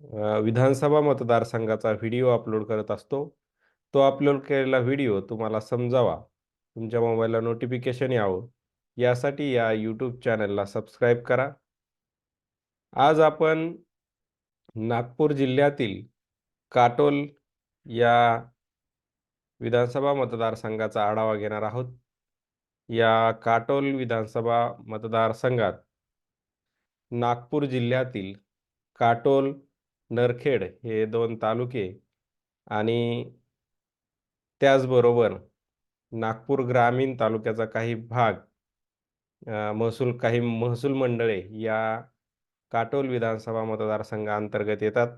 विधानसभा मतदारसंघाचा video upload करत असतो. तो अपलोड केलेला व्हिडिओ तुम्हाला समजावा. तुमच्या मोबाईलला नोटिफिकेशन यावं. यासाठी या यूट्यूब चॅनलला सबस्क्राईब करा. आज आपण नागपूर जिल्ह्यातील काटोल या विधानसभा मतदारसंघाचा आढावा घेणार आहोत. या काटोल विधानसभा मतदारसंघात नागपूर जिल्ह्यातील काटोल नरखेड हे दोन तालुके आणि त्याचबरोबर नागपूर ग्रामीण तालुक्याचा काही भाग महसूल काही महसूल मंडळे या काटोल विधानसभा मतदारसंघाअंतर्गत येतात.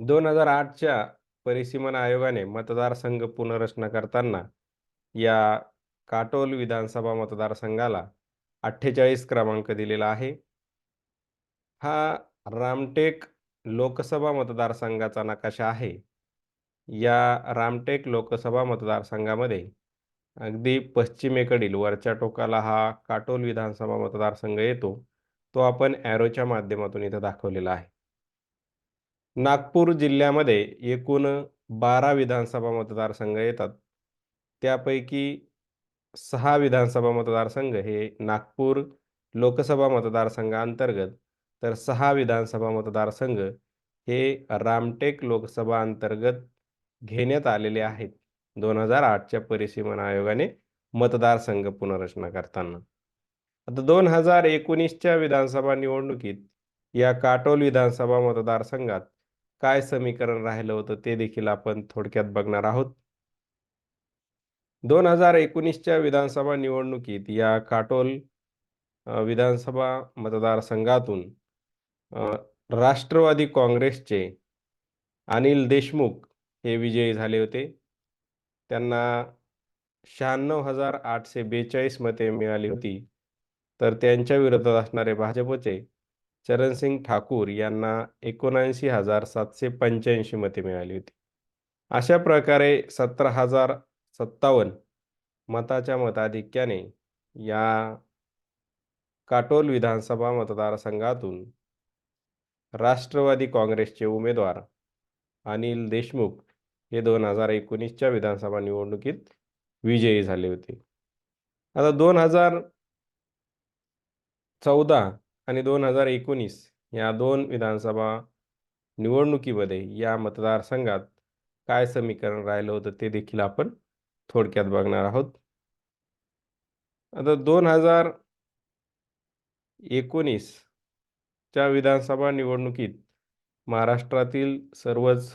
दोन हजार आठच्या परिसीमन आयोगाने मतदारसंघ पुनर्रचना करताना या काटोल विधानसभा मतदारसंघाला अठ्ठेचाळीस क्रमांक दिलेला आहे. हा रामटेक लोकसभा मतदारसंघाचा नकाशा आहे. या रामटेक लोकसभा मतदारसंघामध्ये अगदी पश्चिमेकडील वरच्या टोकाला हा काटोल विधानसभा मतदारसंघ येतो तो आपण ॲरोच्या माध्यमातून इथं दाखवलेला आहे. नागपूर जिल्ह्यामध्ये एकूण बारा विधानसभा मतदारसंघ येतात. त्यापैकी सहा विधानसभा मतदारसंघ हे नागपूर लोकसभा मतदारसंघाअंतर्गत तर सहा विधानसभा मतदारसंघ हे रामटेक लोकसभा अंतर्गत घेण्यात आलेले आहेत. दोन हजार आठच्या परिसीमन आयोगाने मतदारसंघ पुनर्रचना करताना. आता दोन हजार एकोणीसच्या विधानसभा निवडणुकीत या काटोल विधानसभा मतदारसंघात काय समीकरण राहिलं होतं ते देखील आपण थोडक्यात बघणार आहोत. दोन हजार एकोणीसच्या विधानसभा निवडणुकीत या काटोल विधानसभा मतदारसंघातून राष्ट्रवादी काँग्रेसचे अनिल देशमुख हे विजयी झाले होते. त्यांना शहाण्णव हजार आठशे बेचाळीस मते मिळाली होती. तर त्यांच्या विरोधात असणारे भाजपचे चरणसिंग ठाकूर यांना एकोणऐंशी हजार सातशे पंच्याऐंशी मते मिळाली होती. अशा प्रकारे सतरा हजार सत्तावन्न मताच्या मताधिक्याने या काटोल विधानसभा मतदारसंघातून राष्ट्रवादी काँग्रेसचे उमेदवार अनिल देशमुख हे दोन हजार एकोणीसच्या विधानसभा निवडणुकीत विजयी झाले होते. आता दोन हजार चौदा आणि दोन हजार एकोणीस या दोन विधानसभा निवडणुकीमध्ये या मतदारसंघात काय समीकरण राहिलं होतं ते देखील आपण थोडक्यात बघणार आहोत. आता दोन हजार एकोणीस च्या विधानसभा निवडणुकीत महाराष्ट्रातील सर्वच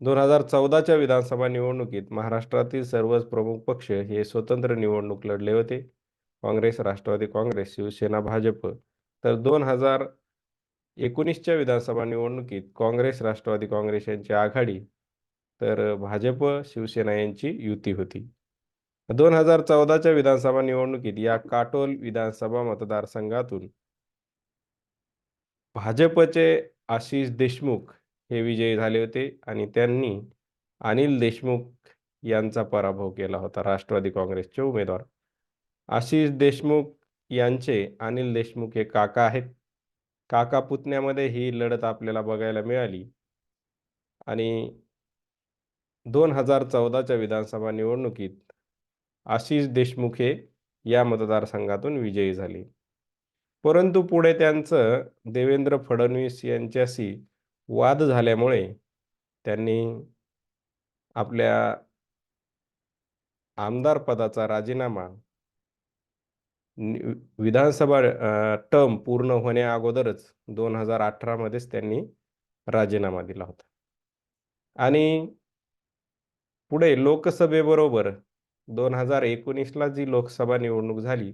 दोन हजार चौदाच्या विधानसभा निवडणुकीत महाराष्ट्रातील सर्वच प्रमुख पक्ष हे स्वतंत्र निवडणूक लढले होते. काँग्रेस राष्ट्रवादी काँग्रेस शिवसेना भाजप. तर दोन हजार एकोणीसच्या विधानसभा निवडणुकीत काँग्रेस राष्ट्रवादी काँग्रेस यांची आघाडी तर भाजप शिवसेना यांची युती होती. दोन हजार चौदाच्या विधानसभा निवडणुकीत या काटोल विधानसभा मतदारसंघातून भाजपचे आशिष देशमुख हे विजयी झाले होते आणि त्यांनी अनिल देशमुख यांचा पराभव केला होता राष्ट्रवादी काँग्रेसचे उमेदवार. आशिष देशमुख यांचे अनिल देशमुख हे काका आहेत. काका पुतण्यामध्ये ही लढत आपल्याला बघायला मिळाली. आणि दोन हजार चौदाच्या विधानसभा निवडणुकीत आशिष देशमुख हे या मतदारसंघातून विजयी झाले. परंतु पुढे त्यांचं देवेंद्र फडणवीस यांच्याशी वाद झाल्यामुळे त्यांनी आपल्या आमदार पदाचा राजीनामा विधानसभा टर्म पूर्ण होण्या अगोदरच दोन हजार अठरामध्येच त्यांनी राजीनामा दिला होता. आणि पुढे लोकसभेबरोबर दोन हजार एकोणीसला जी लोकसभा निवडणूक झाली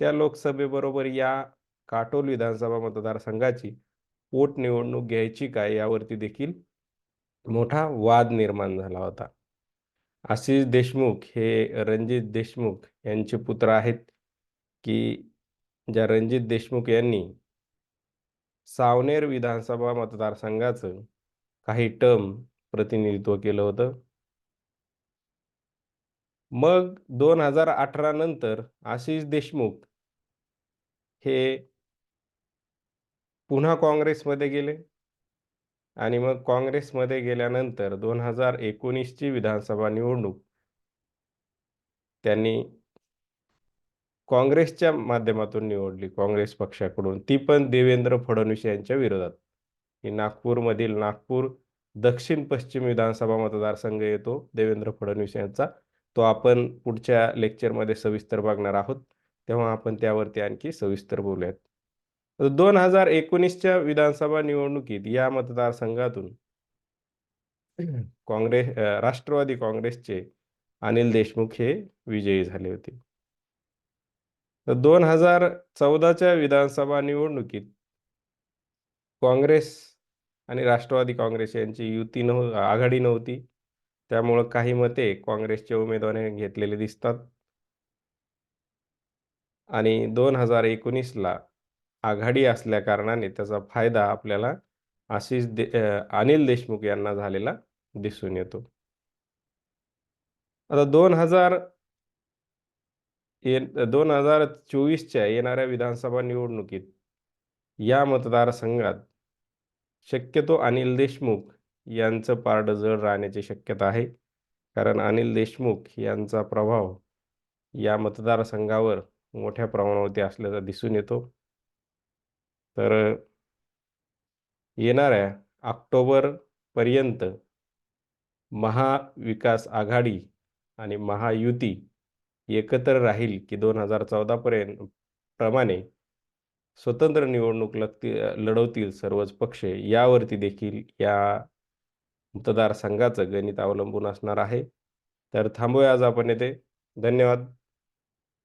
त्या लोकसभेबरोबर या काटोल विधानसभा मतदारसंघाची पोटनिवडणूक घ्यायची काय यावरती देखील मोठा वाद निर्माण झाला होता. आशिष देशमुख हे रणजित देशमुख यांचे पुत्र आहेत की ज्या रणजित देशमुख यांनी सावनेर विधानसभा मतदारसंघाचं काही टर्म प्रतिनिधित्व केलं होतं. मग दोन हजार अठरा नंतर आशिष देशमुख हे पुन्हा काँग्रेसमध्ये गेले. आणि मग काँग्रेसमध्ये गेल्यानंतर दोन हजार एकोणीसची विधानसभा निवडणूक त्यांनी काँग्रेसच्या माध्यमातून निवडली. काँग्रेस पक्षाकडून. ती पण देवेंद्र फडणवीस यांच्या विरोधात. ही नागपूरमधील नागपूर दक्षिण पश्चिम विधानसभा मतदारसंघ येतो. देवेंद्र फडणवीस यांचा. तो आपण पुढच्या लेक्चरमध्ये सविस्तर बघणार आहोत. तेव्हा आपण त्यावरती आणखी सविस्तर बोलूयात. दोन हजार एकोणीसच्या विधानसभा निवडणुकीत या मतदारसंघातून काँग्रेस राष्ट्रवादी काँग्रेसचे अनिल देशमुख हे विजयी झाले होते. तर दोन हजार चौदाच्या विधानसभा निवडणुकीत काँग्रेस आणि राष्ट्रवादी काँग्रेस यांची युती नव आघाडी नव्हती. त्यामुळं काही मते काँग्रेसच्या उमेदवाराने घेतलेले दिसतात. आणि दोन हजार एकोणीसला आघाडी असल्या कारणाने त्याचा फायदा आपल्याला आशिष दे अनिल देशमुख यांना झालेला दिसून येतो. आता दोन हजार दोन हजार चोवीसच्या येणाऱ्या विधानसभा निवडणुकीत या मतदारसंघात शक्यतो अनिल देशमुख यांचं पारड जड राहण्याची शक्यता आहे. कारण अनिल देशमुख यांचा प्रभाव या मतदारसंघावर मोठ्या प्रमाणावरती असल्याचा दिसून येतो. तर येणाऱ्या ऑक्टोबरपर्यंत महाविकास आघाडी आणि महायुती एकत्र राहील की दोन हजार चौदापर्यंत प्रमाणे स्वतंत्र निवडणूक लगती लढवतील सर्वच पक्ष यावरती देखील या मतदारसंघाचं गणित अवलंबून असणार आहे. तर थांबूया आज आपण येथे धन्यवाद.